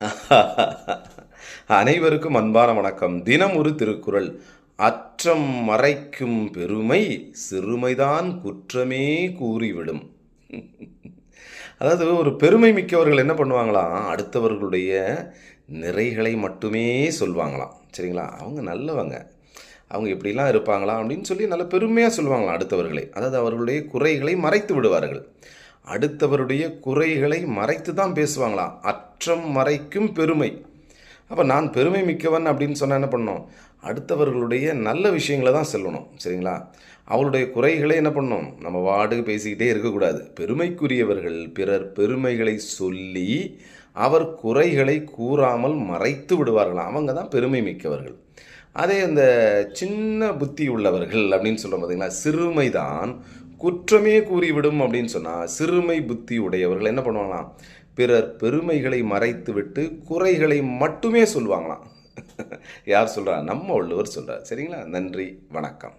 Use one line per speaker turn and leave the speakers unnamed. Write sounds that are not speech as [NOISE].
[LAUGHS] அனைவருக்கும் அன்பான வணக்கம். தினம் ஒரு திருக்குறள். அற்றம் மறைக்கும் பெருமை சிறுமைதான் குற்றமே கூறிவிடும். [LAUGHS] அதாவது ஒரு பெருமை மிக்கவர்கள் என்ன பண்ணுவாங்களாம் அடுத்தவர்களுடைய நிறைகளை மட்டுமே சொல்லுவாங்களாம் சரிங்களா? அவங்க நல்லவங்க. அவங்க இப்படிலாம் இருப்பாங்களாம் அப்படின்னு சொல்லி நல்ல பெருமையாக சொல்லுவாங்களாம் அடுத்தவர்களை. அதாவது அவர்களுடைய குறைகளை மறைத்து விடுவார்கள். அடுத்தவருடைய குறைகளை மறைத்து தான் பேசுவாங்களாம். அற்றம் மறைக்கும் பெருமை. அப்போ நான் பெருமை மிக்கவன் அப்படின்னு சொன்னால் என்ன பண்ணோம்? அடுத்தவர்களுடைய நல்ல விஷயங்களை தான் சொல்லணும். சரிங்களா? அவருடைய குறைகளை என்ன பண்ணணும் நம்ம வாடு பேசிக்கிட்டே இருக்கக்கூடாது. பெருமைக்குரியவர்கள் பிறர் பெருமைகளை சொல்லி அவர் குறைகளை கூறாமல் மறைத்து விடுவார்களாம். அவங்க தான் பெருமை மிக்கவர்கள். அதே இந்த சின்ன புத்தி உள்ளவர்கள் அப்படின்னு சொல்கிறோம் பார்த்தீங்களா சிறுமை தான் குற்றமே கூறிவிடும் அப்படின்னு சொன்னால் சிறுமை புத்தி உடையவர்கள் என்ன பண்ணுவாங்களாம்? பிறர் பெருமைகளை மறைத்து விட்டு குறைகளை மட்டுமே சொல்லுவாங்களாம். [LAUGHS] யார் சொல்கிறா நம்ம உள்ளவர் சொல்கிறார் சரிங்களா? நன்றி வணக்கம்.